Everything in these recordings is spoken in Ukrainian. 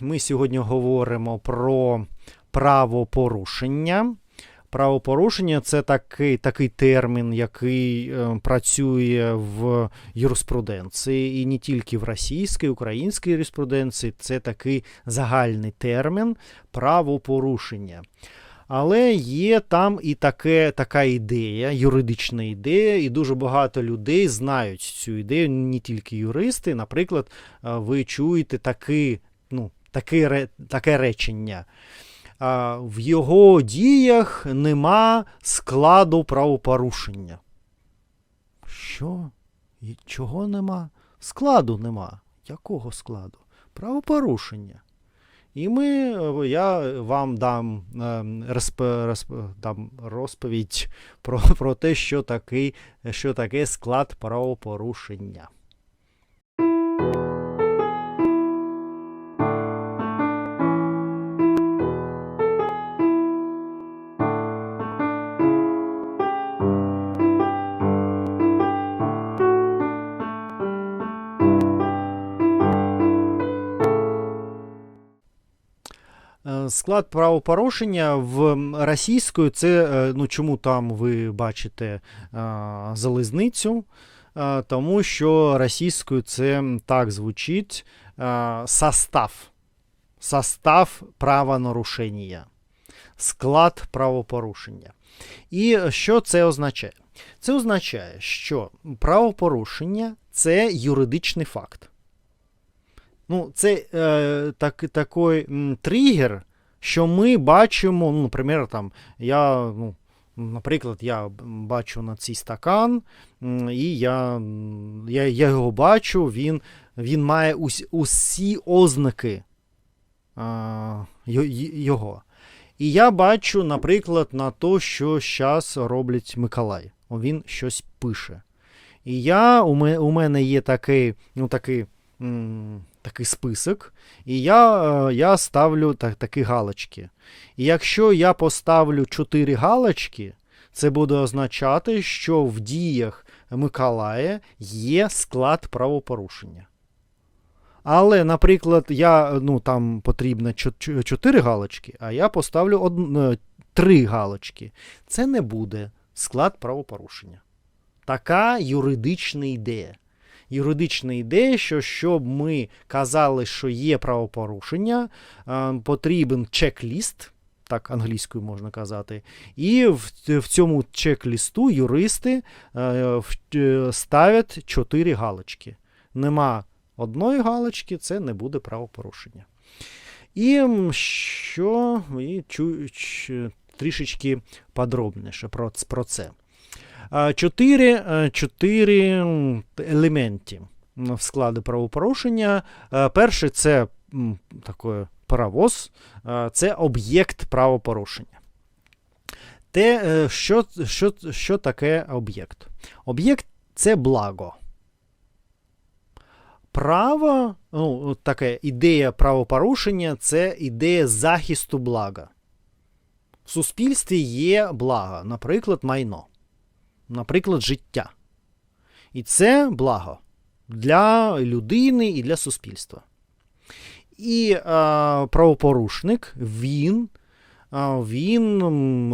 ми сьогодні говоримо про правопорушення. Правопорушення це такий, такий термін, який е, працює в юриспруденції, і не тільки в російській, українській юриспруденції. Це такий загальний термін правопорушення. Але є там і таке, така ідея, юридична ідея, і дуже багато людей знають цю ідею, не тільки юристи. Наприклад, е, ви чуєте таки, ну, таке, таке речення. В його діях нема складу правопорушення. Що? І Чого нема? Складу нема. Якого складу? Правопорушення. І ми, е, я вам дам, ем, розп, розп, дам розповідь про, про те, що, такий, що таке склад правопорушення. Склад правопорушення в російською це е, ну чому там ви бачите е, залізницю? Е, Тому що російською це так звучить состав. Состав правонарушення. Склад правопорушення. І що це означає? Це означає, що правопорушення це юридичний факт. Ну, це е, так, такий тригер, що ми бачимо, ну, наприклад, там, я, ну, наприклад, я бачу на цей стакан, і я, я, я його бачу, він, він має ус, усі ознаки а, його. І я бачу, наприклад, на те, що зараз роблять Миколай. Він щось пише. І я, у, мене, є такий, ну, такий, такий список, і я, е, я ставлю так, такі галочки. І якщо я поставлю 4 галочки, це буде означати, що в діях Миколая є склад правопорушення. Але, наприклад, я, ну, там потрібно 4 галочки, а я поставлю од... 3 галочки. Це не буде склад правопорушення. Така юридична ідея. Юридична ідея, що щоб ми казали, що є правопорушення, е, потрібен чек-ліст, так англійською можна казати, і в, в цьому чек-лісту юристи е, е, ставлять 4 галочки. Нема одної галочки, це не буде правопорушення. І що і чу, ч- трішечки подробніше про, про це. Чотири, чотири елементи в складі правопорушення. Е, Перший це такий паровоз, це об'єкт правопорушення. Те, е, що, що, що таке об'єкт? Об'єкт це благо. Право, ну, таке ідея правопорушення це ідея захисту блага. В суспільстві є благо, наприклад, майно, наприклад, життя. І це благо для людини і для суспільства. І е, правопорушник, він, е, він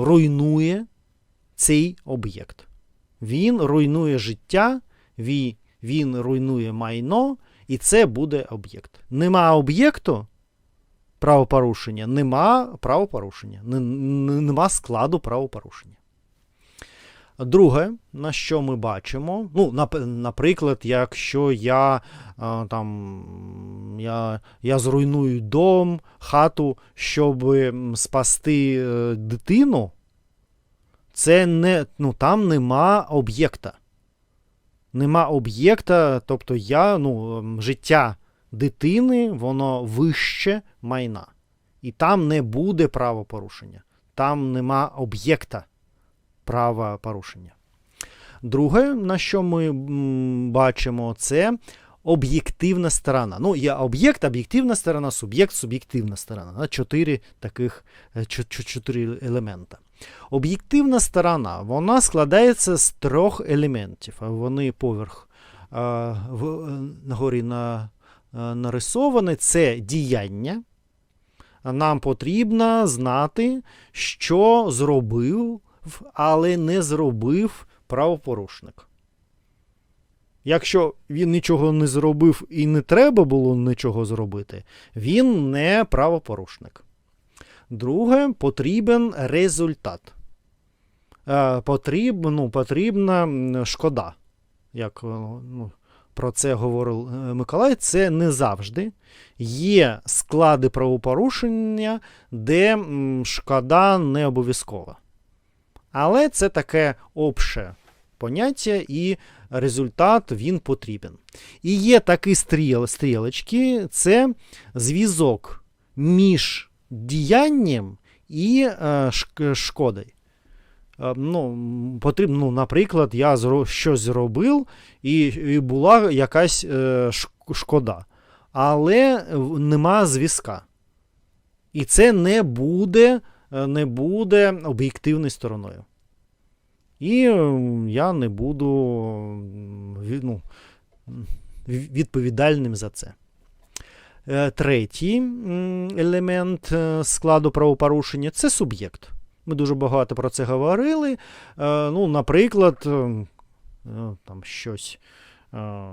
руйнує цей об'єкт. Він руйнує життя, він, він руйнує майно, і це буде об'єкт. Нема об'єкту правопорушення, нема правопорушення, нема складу правопорушення. Друге, на що ми бачимо, ну, наприклад, якщо я, там, я, я зруйную дом, хату, щоб спасти е, дитину, це не, ну, там нема об'єкта. Нема об'єкта, тобто я, ну, життя дитини, воно вище майна. І там не буде правопорушення. Там нема об'єкта правопорушення. Друге, на що ми бачимо, це об'єктивна сторона. Ну, є об'єкт, об'єктивна сторона, суб'єкт, суб'єктивна сторона. Чотири таких е, чо- чо- чотири елемента. Об'єктивна сторона вона складається з трьох елементів. Вони поверх е, е, нагорі на, нарисовані. Це діяння, нам потрібно знати, що зробив, але не зробив правопорушник. Якщо він нічого не зробив і не треба було нічого зробити, він не правопорушник. Друге, потрібен результат. Е, потріб, ну, потрібна шкода. Як е, ну, про це говорив е, Миколай, це не завжди. Є склади правопорушення, де шкода не обов'язкова. Але це таке обше поняття, і результат він потрібен. І є такі стріл, стрілочки, це зв'язок між діянням і е, шкодою. Е, Ну, потрібно, ну, наприклад, я щось зробив, і, і була якась е, шкода. Але нема зв'язка. І це не буде, не буде об'єктивною стороною. І е, я не буду ну, відповідальним за це. Е, Третій елемент е, складу правопорушення це суб'єкт. Ми дуже багато про це говорили. Е, Ну, наприклад, е, е, там щось. е,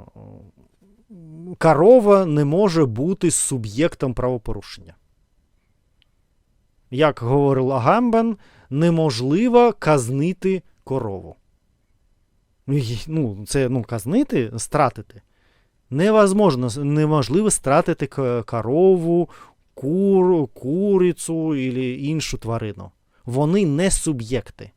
Корова не може бути суб'єктом правопорушення. Як говорив Агамбен, неможливо казнити корову. Ну, Ну, це ну, казнити, стратити. Невозможно, неможливо стратити корову, кур, курицю і іншу тварину. Вони не суб'єкти.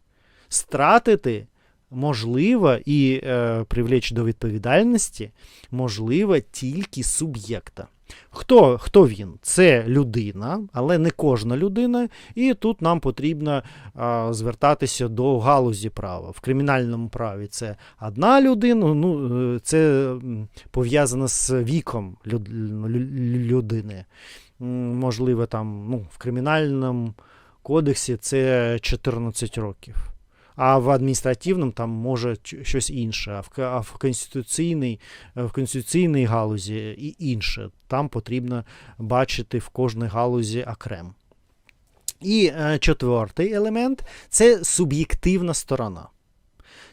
Стратити можливо і е, привлечь до відповідальності можливо тільки суб'єкта. Хто, хто він? Це людина, але не кожна людина. І тут нам потрібно а, звертатися до галузі права. В кримінальному праві це одна людина, ну, е, це пов'язано з віком люд, людини. Можливо, там ну, в кримінальному кодексі це 14 років. А в адміністративному там може щось інше, а в, конституційній, е, в конституційній галузі і інше. Там потрібно бачити в кожній галузі окремо. І е, четвертий елемент це суб'єктивна сторона.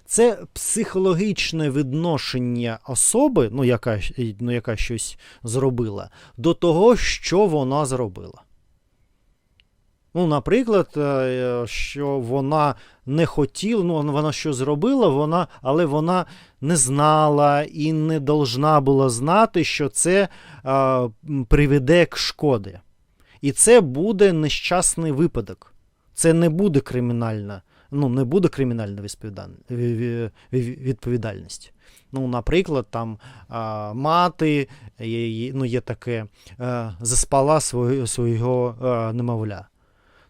Це психологічне відношення особи, ну яка, ну, яка щось зробила, до того, що вона зробила. Ну, наприклад, е, що вона не хотіла, ну, вона що зробила, вона, але вона не знала і не должна була знати, що це е, приведе к шкоди. І це буде нещасний випадок. Це не буде кримінальна, ну, не буде кримінальна відповідальність. Ну, наприклад, там а, мати, є, є- ну, є таке, е, заспала свого, свого е, немовля.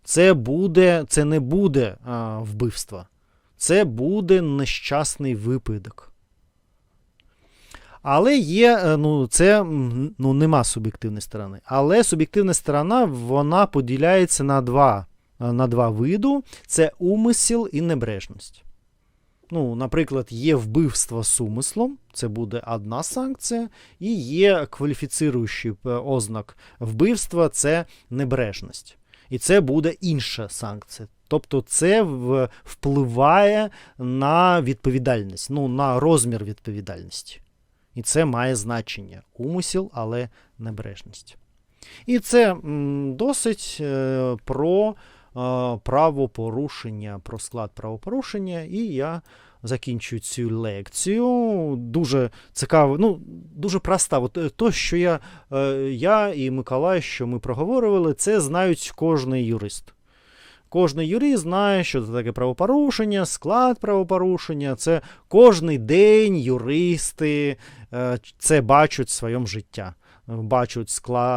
Це буде, це не буде а, вбивство. Це буде нещасний випадок. Але є, е, ну, це ну, нема суб'єктивної сторони. Але суб'єктивна сторона вона поділяється на два, е, на два виду: це умисел і небрежність. Ну, наприклад, є вбивство з умислом, це буде одна санкція, і є кваліфіцируючий е, ознак вбивства це небрежність. І це буде інша санкція. Тобто це впливає на відповідальність, ну, на розмір відповідальності. І це має значення. Умисел, але небрежність. І це досить е, про е, правопорушення, про склад правопорушення. І я закінчую цю лекцію. Дуже цікаво, ну, дуже проста. От е, то, що я, е, я і Миколай, що ми проговорювали, це знають кожний юрист. Кожний юрист знає, що це таке правопорушення, склад правопорушення. Це кожний день юристи е, це бачать в своєму житті. Бачать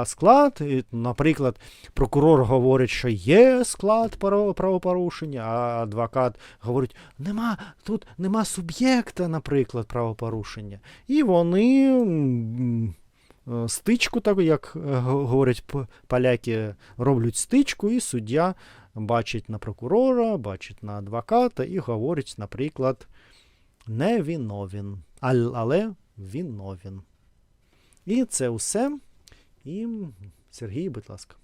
склад. І, наприклад, прокурор говорить, що є склад правопорушення, а адвокат говорить, нема, тут нема суб'єкта, наприклад, правопорушення. І вони е, стичку, так як е, говорять поляки, роблять стичку, і суддя бачить на прокурора, бачить на адвоката і говорить, наприклад, не виновен, але виновен. І це усе. І Сергій, будь ласка.